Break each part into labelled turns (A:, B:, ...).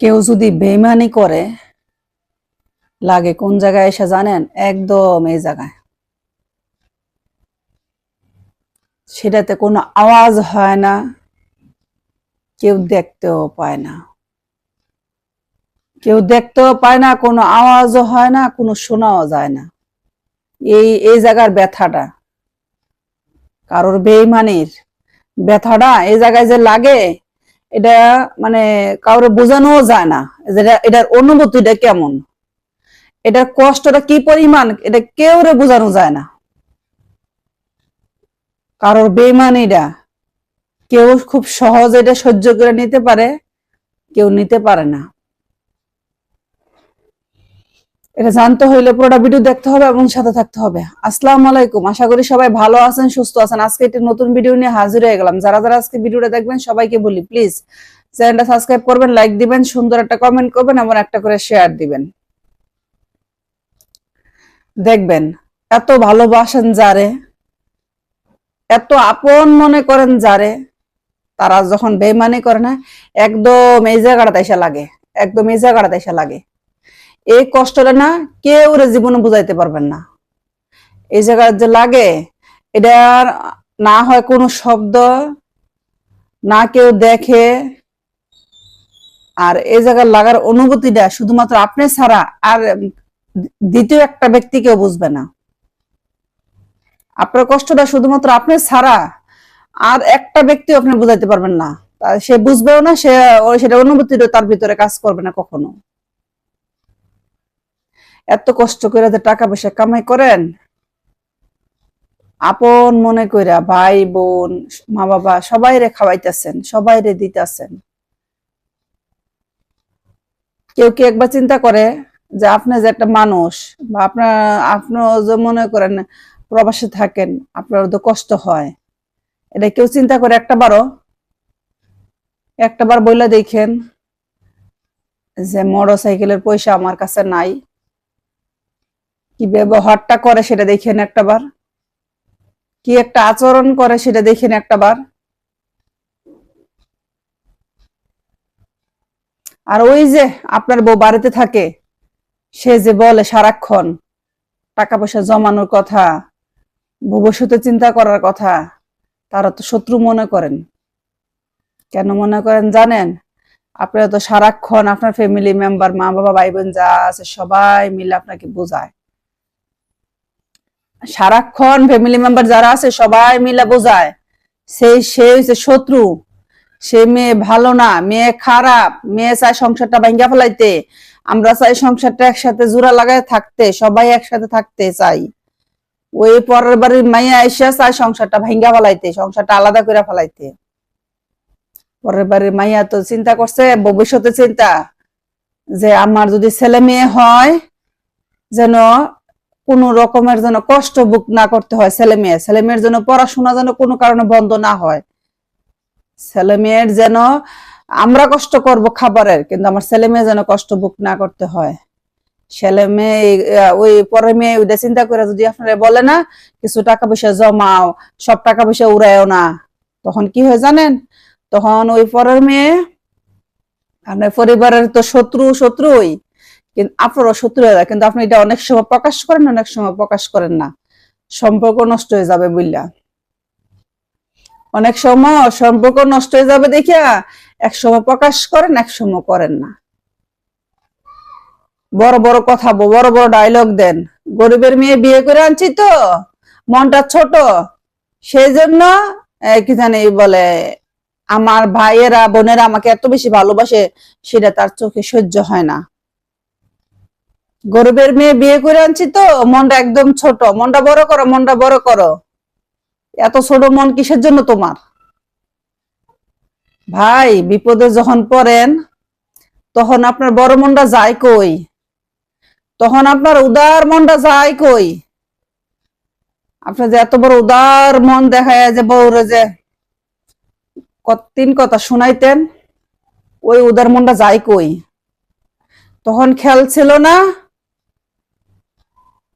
A: কেউ যদি বেইমানি করে, লাগে কোন জায়গায় এসে জানেন? একদম এই জায়গায়। সেটাতে কোনো আওয়াজ হয় না, কেউ দেখতেও পায় না। কেউ দেখতেও পায় না, কোনো আওয়াজও হয় না, কোনো শোনাও যায় না। এই এই জায়গার ব্যথাটা। কারোর বেইমানির ব্যথাটা এই জায়গায় যে লাগে এটা মানে কাউরে বোঝানো যায় না এটার অনুভূতিটা কেমন। এটার কষ্টটা কি পরিমাণ, এটা কেউরে বোঝানো যায় না। কারোর বেইমানিটা কেউ খুব সহজে এটা সহ্য করে নিতে পারে, কেউ নিতে পারে না। এটা জানতে হইলে পুরোটা ভিডিও দেখতে হবে এবং সাথে থাকতে হবে। আসসালামু আলাইকুম। আশা করি সবাই ভালো আছেন, সুস্থ আছেন। আজকে একটি নতুন ভিডিও নিয়ে হাজির হয়ে গেলাম। যারা যারা আজকে ভিডিওটা দেখবেন, সবাইকে বলি প্লিজ চ্যানেলটা সাবস্ক্রাইব করবেন লাইক দিবেন, সুন্দর একটা কমেন্ট করবেন এবং একটা করে শেয়ার দিবেন। দেখবেন, এত ভালোবাসেন যারে, এত আপন মনে করেন যারে, তারা যখন বেমানি করে না, একদম এই জায়গাটা এসে লাগে, একদম এই জায়গাটা এসে লাগে। এই কষ্টটা না কেউ রে জীবনে বুঝাইতে পারবেন না। এই জায়গায় যে লাগে, এটা না হয় কোনো শব্দ, না কেউ দেখে। আর এই জায়গায় লাগার অনুভূতিটা শুধুমাত্র আপনি ছাড়া আর দ্বিতীয় একটা ব্যক্তি কেউ বুঝবে না। আপনার কষ্টটা শুধুমাত্র আপনি ছাড়া আর একটা ব্যক্তি আপনি বুঝাইতে পারবেন না। সে বুঝবেও না, সে সেটা অনুভূতিটা তার ভিতরে কাজ করবে না কখনো। এত কষ্ট করে যে টাকা পয়সা কামাই করেন? আপন মনে কইরা ভাই, বোন মা বাবা সবাই রে খাওয়াইতেছেন সবাই রে দিতেছেন। কেউ কি একবার চিন্তা করে যে আপনি যে একটা মানুষ বা আপনার আপনি যে মনে করেন প্রবাসে থাকেন আপনার তো কষ্ট হয়। এটা কেউ চিন্তা করে একটা বারও একটা বার বইলা দেখেন যে মোটর সাইকেলের পয়সা আমার কাছে নাই। কি ব্যবহারটা করে সেটা দেখেন একটা বার কি একটা আচরণ করে সেটা দেখেন একটা বার আর ওই যে আপনার বউ বাড়িতে থাকে, সে যে বলে সারাক্ষণ, টাকা পয়সা জমানোর কথা, ভবিষ্যতে চিন্তা করার কথা, তারা তো শত্রু মনে করেন। কেন মনে করেন জানেন? আপনারা তো সারাক্ষণ আপনার ফ্যামিলি মেম্বার মা বাবা ভাই বোন যা আছে সবাই মিলে আপনাকে বোঝায়। সারাক্ষণ ফ্যামিলি মেম্বার যারা আছে, সবাই মিলে বোঝায়। সেই সে হচ্ছে শত্রু। সে মেয়ে ভালো না, মেয়ে খারাপ, মেয়ে চায় সংসারটা ভাঙ্গা ফেলাইতে। আমরা চাই সংসারটা একসাথে জোড়া লাগায় থাকতে, সবাই একসাথে থাকতে চাই। ওই পরের বাড়ির মাইয়া আইসা চায় সংসারটা ভাঙ্গা ফেলাইতে, সংসারটা আলাদা করে ফেলাইতে। পরের বাড়ির মাইয়া তো চিন্তা করছে, ভবিষ্যতে চিন্তা যে আমার যদি ছেলে মেয়ে হয়, যেন কোন রকমের যেন কষ্ট বুক না করতে হয় ছেলে মেয়ে। ছেলে মেয়ের জন্য পড়াশোনা যেন কোনো কারণে বন্ধ না হয়। ছেলে মেয়ের যেন আমরা কষ্ট করব খাবারের, কিন্তু আমার ছেলে মেয়ে যেন কষ্ট বুক না করতে হয়। ছেলে মেয়ে ওই পরের মেয়ে ওইটা চিন্তা করে যদি আপনারা বলে না, কিছু টাকা পয়সা জমাও, সব টাকা পয়সা উড়ায়ও না। তখন কি হয় জানেন? তখন ওই পরের মেয়ে, আপনার পরিবারের তো শত্রু শত্রুই। কিন্তু আপনারও শত্রু হয়ে যায়, কিন্তু আপনি এটা অনেক সময় প্রকাশ করেন, অনেক সময় প্রকাশ করেন না। সম্পর্ক নষ্ট হয়ে যাবে বুঝলা অনেক সময় সম্পর্ক নষ্ট হয়ে যাবে দেখিয়া এক সময় প্রকাশ করেন, এক সময় করেন না। বড় বড় কথা বড় বড় ডায়লগ দেন। গরিবের মেয়ে বিয়ে করে আনছি তো, মনটা ছোট। সেই জন্য কি জানি বলে, আমার ভাইয়েরা, বোনেরা আমাকে এত বেশি ভালোবাসে, সেটা তার চোখে সহ্য হয় না। গরিবের মেয়ে বিয়ে করে আনছি তো, মনটা একদম ছোট। মনটা বড় করো, মনটা বড় করো। এত ছোট মন কিসের জন্য তোমার? ভাই, বিপদে যখন পড়েন, তখন আপনার বড় মনটা যায় কই? তখন আপনার উদার মনটা যায় কই? আপনার যে এত বড় উদার মন দেখায় যে বউরে যে কত- তিন কথা শুনাইতেন, ওই উদার মনটা যায় কই? তখন খেয়াল ছিল না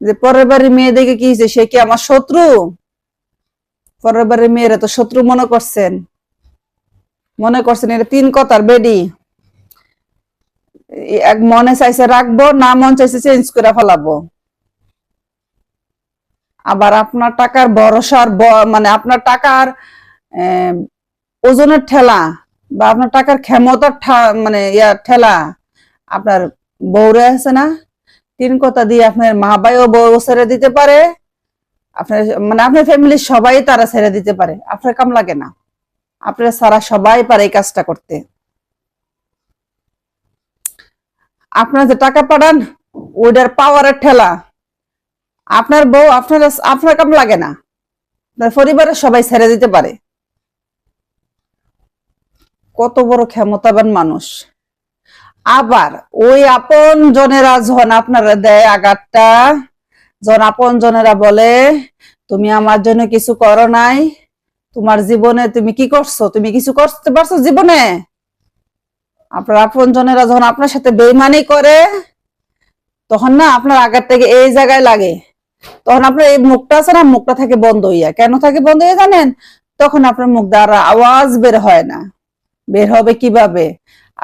A: যে পরের বাড়ির মেয়ে দেখে কি হয়েছে? সে কি আমার শত্রু? পরের বাড়ির মেয়েরা তো শত্রু মনে করছেন। মনে করছেন এটা তিন কথার বেডি। এক মনে চাইছে রাখব, না মন চাইছে চেঞ্জ করে ফেলাবো। আবার আপনার টাকার ভরসার মানে আপনার টাকার ওজনের ঠেলা বা আপনার টাকার ক্ষমতার মানে ইয়া ঠেলা আপনার বউরে আছে না? তিন কথা দিয়ে আপনার মা ভাইও বউ ছেড়ে দিতে পারে। আপনার মানে আপনার ফ্যামিলির সবাই তারা ছেড়ে দিতে পারে। আপনার কাম লাগে না। আপনার সারা সবাই পারে এই কাজটা করতে। আপনার যে টাকা পাঠান, ওইটার পাওয়ারের ঠেলা। আপনার বউ, আপনার আপনার কাম লাগে না। আপনার পরিবারের সবাই ছেড়ে দিতে পারে। কত বড় ক্ষমতাবান মানুষ। আবার ওই আপন জনেরা যখন আপনারা দেয় আঘাতটা, যখন আপন জনেরা বলে, তুমি আমার জন্য কিছু করো নাই, তোমার জীবনে তুমি কি করছ? তুমি কিছু করতে পারছ জীবনে? আপনার আপন জনেরা যখন আপনার সাথে বেইমানি করে, তখন না আপনার আগের থেকে এই জায়গায় লাগে। তখন আপনার এই মুখটা আছে না, মুখটা থাকে বন্ধ হইয়া। কেন থাকে বন্ধ হইয়া জানেন? তখন আপনার মুখ দ্বারা আওয়াজ বের হয় না। বের হবে কীভাবে?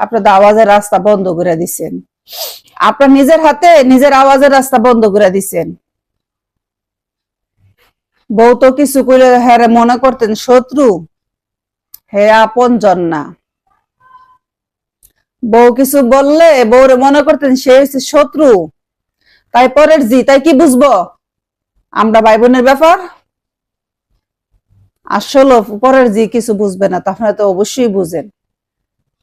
A: আপনার তো আওয়াজের রাস্তা বন্ধ করে দিচ্ছেন আপনার নিজের হাতে নিজের আওয়াজের রাস্তা বন্ধ করে দিচ্ছেন বউ তো কিছু করে হ্যাঁ মনে করতেন, শত্রু, হে আপন জন না বউ কিছু বললে বউরে মনে করতেন, সে হচ্ছে শত্রু, তাই পরের জি, তাই কি বুঝব? আমরা ভাই বোনের ব্যাপার? আসলে পরের জি কিছু বুঝবে না, তা আপনারা তো অবশ্যই বুঝেন।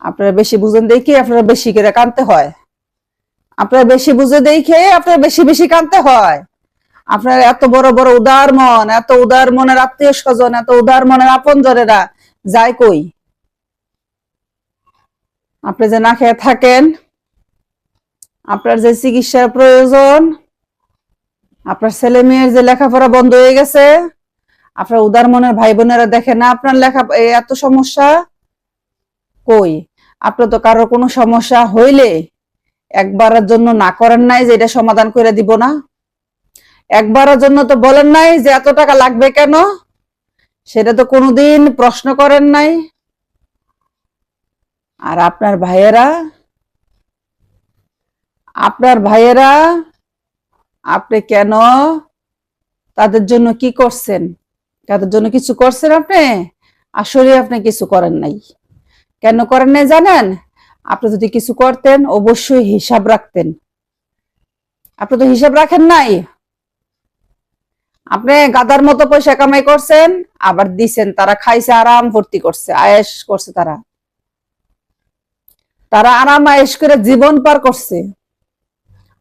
A: আপনারা বেশি বুঝেন দেখে আপনারা বেশি করে কানতে হয়। আপনারা বেশি বুঝে দেখে আপনারা বেশি বেশি কানতে হয়। আপনার এত বড় বড় উদার মন, এত উদার মনের আত্মীয় স্বজন, এত উদার মনের আপন জনেরা যায় কই? আপনি যে না খেয়ে থাকেন, আপনার যে চিকিৎসার প্রয়োজন, আপনার ছেলে মেয়ের যে লেখাপড়া বন্ধ হয়ে গেছে, আপনার উদার মনের ভাই বোনেরা দেখে না আপনার লেখা এত সমস্যা কই? আপনার তো কারোর কোনো সমস্যা হইলে একবারের জন্য না করেন নাই যে এটা সমাধান করে দিব না। একবারের জন্য তো বলেন নাই যে এত টাকা লাগবে কেন? সেটা তো কোনোদিন প্রশ্ন করেন নাই। আর আপনার ভাইয়েরা আপনার ভাইয়েরা, আপনি কেন তাদের জন্য কি করছেন? তাদের জন্য কিছু করছেন আপনি? আসলে আপনি কিছু করেন নাই। কেন করেন নাই জানেন? আপনি যদি কিছু করতেন, অবশ্যই হিসাব রাখতেন। আপনি তো হিসাব রাখেন নাই। আপনি গাদার মতো পয়সা কামাই করছেন, আবার দিছেন, তারা খাইছে, আরাম ভর্তি করছে আয়েস করছে তারা। তারা আরাম আয়েস করে জীবন পার করছে।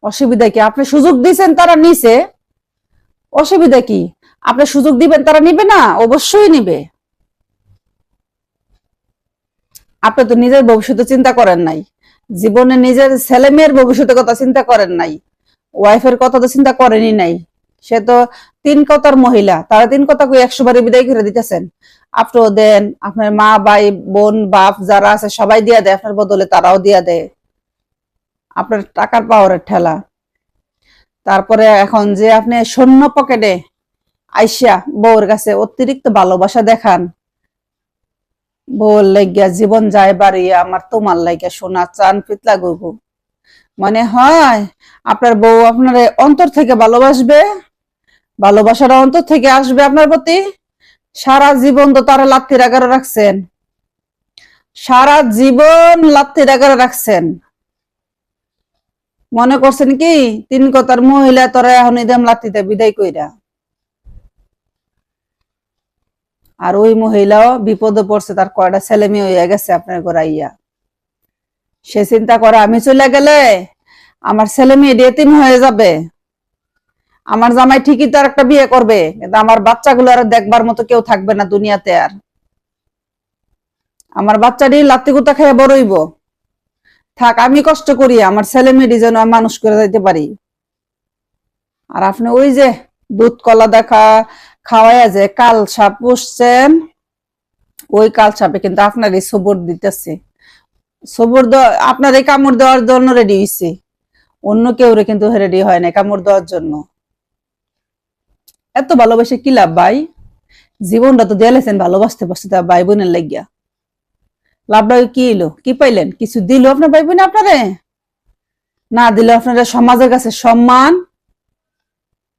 A: অসুবিধা কি? আপনি সুযোগ দিছেন, তারা নিছে। অসুবিধা কি? আপনি সুযোগ দিবেন, তারা নিবে না? অবশ্যই নিবে। আপনি তো নিজের ভবিষ্যতে চিন্তা করেন নাই। জীবনে নিজের ছেলে মেয়ের ভবিষ্যতের কথা চিন্তা করেন নাই। ওয়াইফের কথা তো চিন্তা করেনই নাই। সে তো তিন কথার মহিলা, তারা তিন কথা একশো বারে বিদায় করে দিতেছেন। আপনিও দেন, আপনার মা, ভাই, বোন, বাপ, যারা আছে, সবাই দিয়া দেয়, আপনার বদলে তারাও দিয়া দেয়। আপনার টাকার পাওয়ারের ঠেলা। তারপরে এখন যে আপনি শূন্য পকেটে আইসা বউর কাছে অতিরিক্ত ভালোবাসা দেখান। বউর লাগিয়া জীবন যায় বাড়িয়ে আমার তোমার লাগিয়া সোনা চান পিতলা গুগু মনে হয়, আপনার বউ আপনার অন্তর থেকে ভালোবাসবে ভালোবাসাটা অন্তর থেকে আসবে আপনার প্রতি। সারা জীবন তো তারা লাত্তির আগারে রাখছেন। সারা জীবন লাত্তির আগারে রাখছেন। মনে করছেন কি, তিন কথার মহিলা তোরা এখন ইদাম লাত্তিতে বিদায় কইরা। আর ওই মহিলাও বিপদে পড়ছে, তার কয়টা ছেলে মেয়ে হয়ে গেছে আপনার গোড়াইয়া সে চিন্তা করে, আমি চলে গেলে আমার ছেলে মেয়ে এতিম হয়ে যাবে। আমার জামাই ঠিকই তার একটা বিয়ে করবে, কিন্তু আমার বাচ্চাগুলো আর দেখবার মতো কেউ থাকবে না দুনিয়াতে আর। আমার বাচ্চাটি লাত্তি গুতা খেয়ে বড়ইব থাক, আমি কষ্ট করি, আমার ছেলে মেয়েটি যেন মানুষ করে যাইতে পারি। আর আপনি ওই যে দুধ কলা দেখা খাওয়াইয়া যে কাল সাপ পুষছেন ওই কাল সাপে কিন্তু আপনার এই সবর দিতেছে। সবর আপনার এই কামড় দেওয়ার জন্য রেডি হয়েছে অন্য কেউ কিন্তু রেডি হয় না কামড় দেওয়ার জন্য। এত ভালোবাসে কি লাভ ভাই? জীবনটা তো দিয়েছেন ভালোবাসতে পারছে তা ভাই বোনের লাগিয়া। লাভটা কি এলো কি পাইলেন? কিছু দিল আপনার ভাই বোন আপনারে? না দিলে আপনারা সমাজের কাছে সম্মান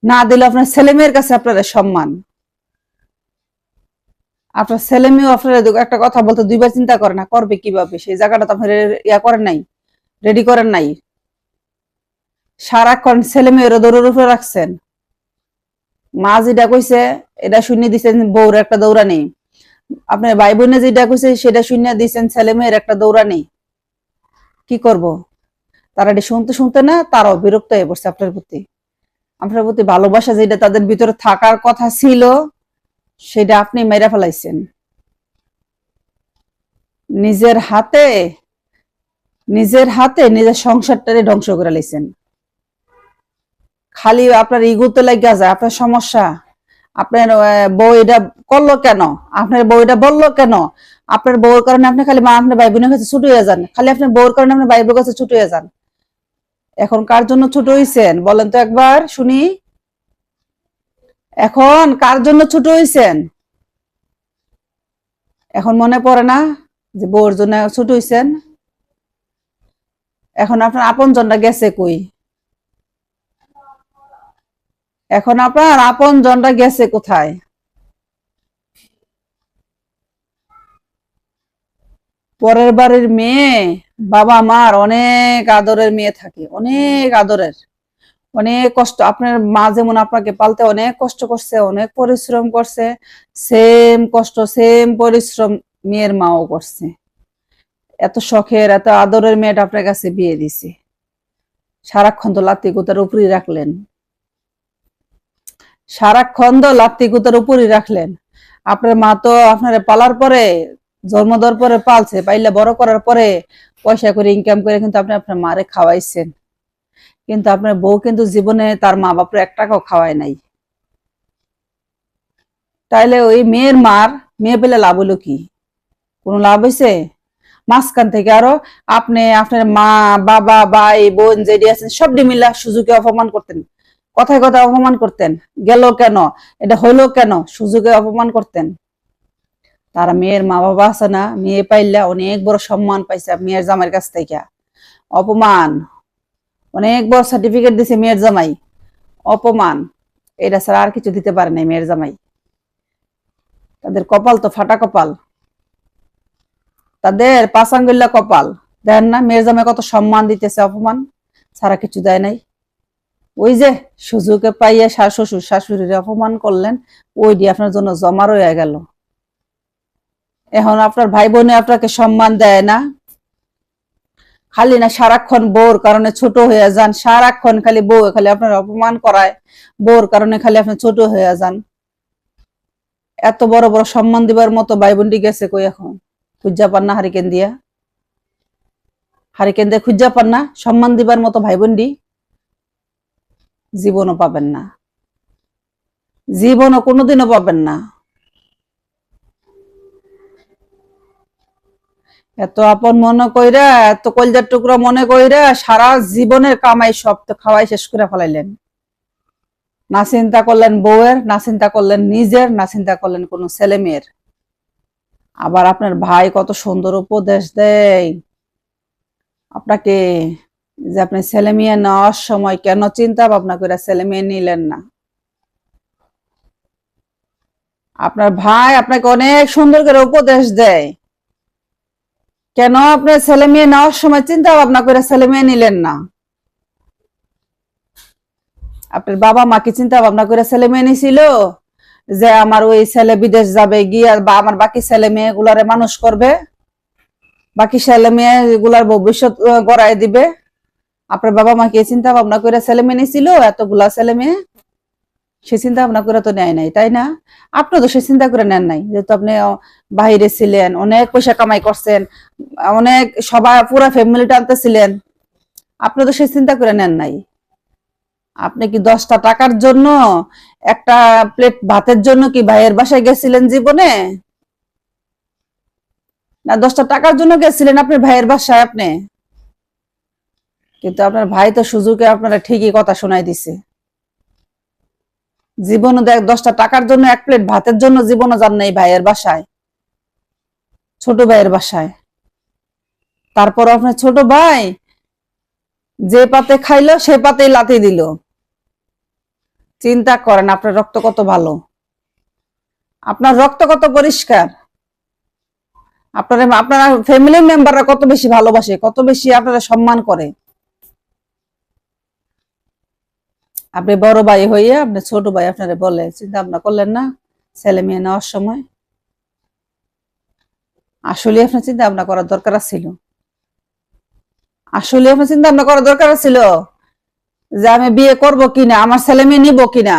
A: না দিলে আপনার ছেলে মেয়ের কাছে আপনারা সম্মান। আপনার ছেলে মেয়েও আপনারা একটা কথা বলতে দুইবার চিন্তা করে না, করবে কীভাবে? সেই জায়গাটা তো আপনার ইয়া করেন নাই রেডি করেন নাই। সারাক্ষণ ছেলে মেয়ের দৌড়ের উপরে রাখছেন। মা যেটা কইছে, এটা শুনে দিচ্ছেন বউর একটা দৌড়া নেই। আপনার ভাই বোনে যেটা কইছে, সেটা শুনে দিচ্ছেন ছেলে মেয়ের একটা দৌড়া নেই। কি করব? তারা এটা শুনতে শুনতে না, তারাও বিরক্ত হয়ে পড়ছে আপনার প্রতি। আপনার প্রতি ভালোবাসা যেটা তাদের ভিতরে থাকার কথা ছিল, সেটা আপনি মেরে ফেলাইছেন। নিজের হাতে নিজের হাতে নিজের সংসারটারে ধ্বংস করে লাইছেন। খালি আপনার ইগুতে লাগিয়া যায়, আপনার সমস্যা। আপনার বউ এটা করল কেন? আপনার বউ এটা বলল কেন? আপনার বউর কারণে আপনি খালি মা আপনার ভাই বোনের কাছে ছুট যান। খালি আপনার বউর কারণে আপনার ভাই বোনের কাছে ছুট যান। এখন কার জন্য ছোট হইছেন? বলেন তো একবার, শুনি। এখন কার জন্য ছোট হইছেন? এখন মনে পড়ে না যে বউর জন্য ছোট হইছেন? এখন আপনার আপন জনটা গেছে কই? এখন আপনার আপন জনটা গেছে কোথায়? পরের বাড়ির মেয়ে বাবা মার অনেক আদরের মেয়ে থাকে, অনেক আদরের। অনেক কষ্ট, আপনার মা যেমন আপনাকে পালতে অনেক কষ্ট করছে, অনেক পরিশ্রম করছে সেম কষ্ট সেম পরিশ্রম মেয়ের মাও করছে। এত শখের, এত আদরের মেয়েটা আপনার কাছে বিয়ে দিছে। সারাক্ষণ তো লাত্তি গুতার উপরই রাখলেন। সারাক্ষণ তো লাত্তি গুতার উপরই রাখলেন। আপনার মা তো আপনার পালার পরে, জন্ম দেওয়ার পরে পালছে, পাইলে বড় করার পরে পয়সা করে ইনকাম করে কিন্তু আপনি আপনার মারে খাওয়াইছেন। কিন্তু আপনার বউ কিন্তু জীবনে তার মা বাপরে এক টাকাও খাওয়ায় নাই। তাইলে ওই মেয়ের মার, মেয়ে পেলে লাভ হলো কি? কোনো লাভ হয়েছে মাঝখান থেকে আরও আপনি, আপনার মা, বাবা, ভাই, বোন যেটি আছেন সব মিলা সুযোগে অপমান করতেন। কথায় কথায় অপমান করতেন। গেল কেন? এটা হইল কেন? সুযোগে অপমান করতেন। তারা মেয়ের মা বাবা আছে না, মেয়ে পাইলা অনেক বড় সম্মান পাইছে মেয়ের জামাইয়ের কাছ থেকে। অপমান। অনেক বড় সার্টিফিকেট দিছে মেয়ের জামাই। অপমান। এটা ছাড়া আর কিছু দিতে পারে নাই মেয়ের জামাই। তাদের কপাল তো ফাটা কপাল। তাদের পাঁচাঙ্গুল্লা কপাল। দেন না, মেয়ের জামাই কত সম্মান দিতেছে, অপমান। ছাড়া কিছু দেয় নাই। ওই যে সুযোগে পাইয়া শাশ শ্বশুর শাশুড়ির অপমান করলেন, ওই দিয়ে আপনার জন্য জমা রয়ে গেল। এখন আপনার ভাই বোনে আপনাকে সম্মান দেয় না। খালি না সারাক্ষণ বউর কারণে ছোট হয়ে যান। সারাক্ষণ খালি বউ খালি আপনার অপমান করায়। বউর কারণে খালি আপনি ছোট হয়ে যান। এত বড় বড় সম্মান দিবার মতো ভাই বোনটি গেছে কই এখন? খুঁজা পান না হারিকেন দিয়া। হারিকেন দিয়ে খুঁজা পান না। সম্মান দিবার মতো ভাই বোনটি জীবনও পাবেন না। জীবনও কোনোদিনও পাবেন না। এত আপন মনে কইরা, এত কলজার টুকরা মনে কইরা সারা জীবনের কামাই সব তো খাওয়াই শেষ করে ফেলাইলেন। না চিন্তা করলেন বউয়ের, না চিন্তা করলেন নিজের, না চিন্তা করলেন কোন ছেলে মেয়ের আবার আপনার ভাই কত সুন্দর উপদেশ দেয়। আপনাকে যে আপনি ছেলে মেয়ে নেওয়ার সময় কেন চিন্তা ভাবনা করে ছেলে মেয়ে নিলেন না? আপনার ভাই আপনাকে অনেক সুন্দর করে উপদেশ দেয়। কেন আপনার ছেলে মেয়ে নেওয়ার সময় চিন্তা ভাবনা করে ছেলে মেয়ে নিলেন না? আপনার বাবা মা কি চিন্তা ভাবনা করে ছেলে মেয়ে নিছিল? যে আমার ওই ছেলে বিদেশ যাবে গিয়ে বা আমার বাকি ছেলে মেয়ে গুলারে মানুষ করবে? বাকি ছেলে মেয়ে গুলার ভবিষ্যৎ গড়ায় দিবে? আপনার বাবা মা কি চিন্তা ভাবনা করে ছেলে মেয়ে নিছিল? এতগুলা ছেলে মেয়ে? সে চিন্তা ভাবনা করে তো নেয় নাই, তাই না? আপনি তো সে চিন্তা করে নেন নাই, যেহেতু আপনি বাইরে ছিলেন, অনেক পয়সা কামাই করছেন, অনেক সবাই পুরা ফ্যামিলি টানতেছিলেন আপনি তো সে চিন্তা করে নেন নাই। আপনি কি দশটা টাকার জন্য একটা প্লেট ভাতের জন্য কি ভাইয়ের বাসায় গেছিলেন জীবনে? না দশটা টাকার জন্য গেছিলেন আপনি ভাইয়ের বাসায় আপনি? কিন্তু আপনার ভাই তো সুযোগে আপনারা ঠিকই কথা শোনাই দিছে। জীবনে দেখ, দশটা টাকার জন্য এক প্লেট ভাতের জন্য জীবনে যান নাই ভাইয়ের বাসায়। ছোট ভাইয়ের বাসায়। তারপর আপনার ছোট ভাই যে পাতে খাইলো, সে পাতেই লাথি দিল। চিন্তা করেন, আপনার রক্ত কত ভালো। আপনার রক্ত কত পরিষ্কার। আপনার আপনার ফ্যামিলি মেম্বাররা কত বেশি ভালোবাসে, কত বেশি আপনারা সম্মান করে। আপনি বড় ভাই হইয়া আপনি ছোট ভাই আপনারা বলে চিন্তা ভাবনা করলেন না? ছেলে মেয়ে নেওয়ার সময়? আসলে আপনার চিন্তা ভাবনা করার দরকার ছিল আসলে আপনার চিন্তা ভাবনা করার দরকার ছিল যে আমি বিয়ে করব কিনা, আমার ছেলে মেয়ে নিব কিনা।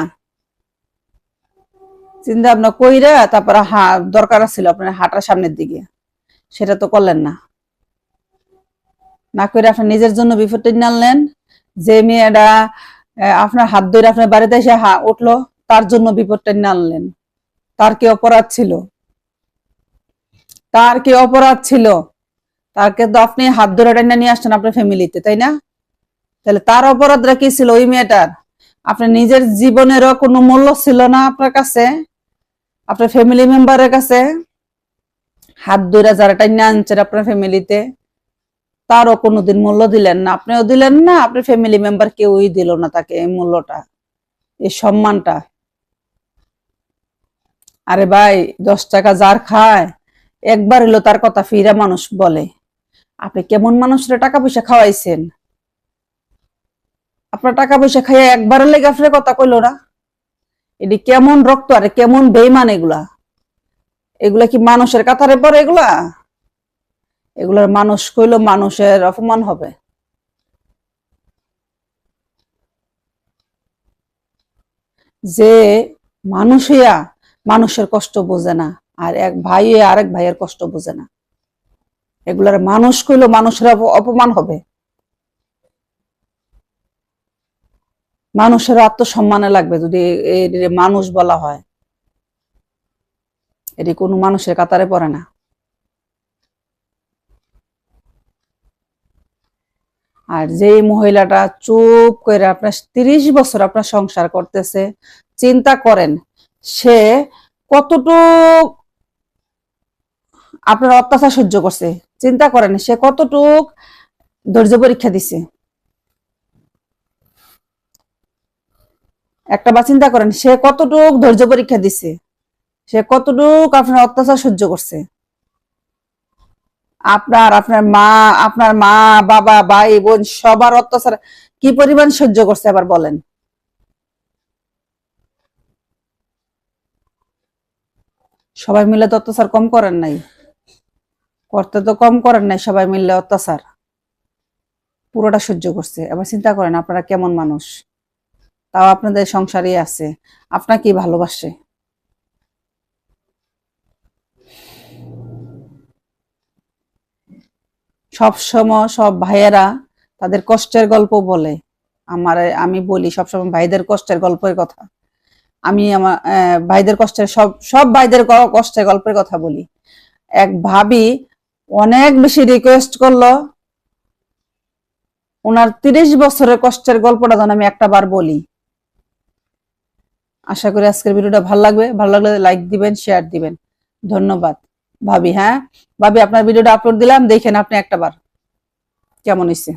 A: চিন্তা ভাবনা কইরা তারপরে হা, দরকার ছিল আপনার হাঁটার সামনের দিকে। সেটা তো করলেন না। না করে আপনার নিজের জন্য বিপদ টেনে আনলেন। যে মেয়েটা আপনার হাত ধরে আপনার বাড়িতে এসে হা, উঠল, তার জন্য বিপদটা আনলেন। তার কি অপরাধ ছিল? তার কি অপরাধ ছিল? তাকে তো আপনি হাত ধরে টেনে নিয়ে আসছেন আপনার ফ্যামিলিতে, তাই না? তাহলে তার অপরাধটা কি ছিল ওই মেয়েটার? আপনার নিজের জীবনেরও কোনো মূল্য ছিল না আপনার কাছে? আপনার ফ্যামিলি মেম্বারের কাছে? হাত ধরে যারা টাইনা আনছেন আপনার ফ্যামিলিতে? তারও কোনোদিন মূল্য দিলেন না। আপনিও দিলেন না, আপনার ফ্যামিলি মেম্বার কেউই দিল না তাকে এই মূল্যটা, এই সম্মানটা। আরে ভাই, দশ টাকা যার খায়, একবার হলো তার কথা ফিরা মানুষ বলে। আপনি কেমন মানুষরা টাকা পয়সা খাওয়াইছেন? আপনার টাকা পয়সা খাইয়ে একবার লেগে আপনার কথা কইলো না? এটি কেমন রক্ত আরে কেমন বেইমান এগুলা? এগুলা কি মানুষের কাতারে পরে এগুলা? এগুলার মানুষ কইলো মানুষের অপমান হবে। যে মানুষ মানুষের কষ্ট বোঝে না, আর এক ভাই আরেক ভাইয়ের কষ্ট বোঝে না। এগুলার মানুষ কইলো মানুষের অপমান হবে। মানুষের আত্মসম্মানে লাগবে যদি মানুষ বলা হয়। এটি কোনো মানুষের কাতারে পড়ে না। আর যেই মহিলাটা চুপ করে আপনার তিরিশ বছর আপনার সংসার করতেছে, চিন্তা করেন, সে কতটুক আপনার অত্যাচার সহ্য করছে, চিন্তা করেন, সে কতটুক ধৈর্য পরীক্ষা দিছে। একটা বা চিন্তা করেন, সে কতটুক ধৈর্য পরীক্ষা দিছে, সে কতটুক আপনার অত্যাচার সহ্য করছে। আপনার আপনার মা আপনার মা, বাবা, ভাই, বোন, সবার অত্যাচার কি পরিমাণ সহ্য করছে আবার বলেন? সবাই মিলে তো অত্যাচার কম করেন নাই। করতে তো কম করেন নাই, সবাই মিলে অত্যাচার। পুরোটা সহ্য করছে। এবার চিন্তা করেন, আপনারা কেমন মানুষ? তাও আপনাদের সংসারই আছে। আপনাকে ভালোবাসে? সব সময় সব ভাইয়েরা তাদের কষ্টের গল্প বলে। আমার, আমি বলি সবসময় ভাইদের কষ্টের গল্পের কথা। আমি আমার ভাইদের কষ্টের সব সব ভাইদের কষ্টের গল্পের কথা বলি। এক ভাবি অনেক বেশি রিকোয়েস্ট করল। ওনার তিরিশ বছরের কষ্টের গল্পটা যেন আমি একটা বার বলি। আশা করি আজকের ভিডিওটা ভালো লাগবে। ভালো লাগলে লাইক দিবেন শেয়ার দিবেন। ধন্যবাদ। ভাবি হ্যাঁ? ভাবি আপনার ভিডিওটা আপলোড দিলাম দেখেন আপনি একটা বার কেমন হয়েছে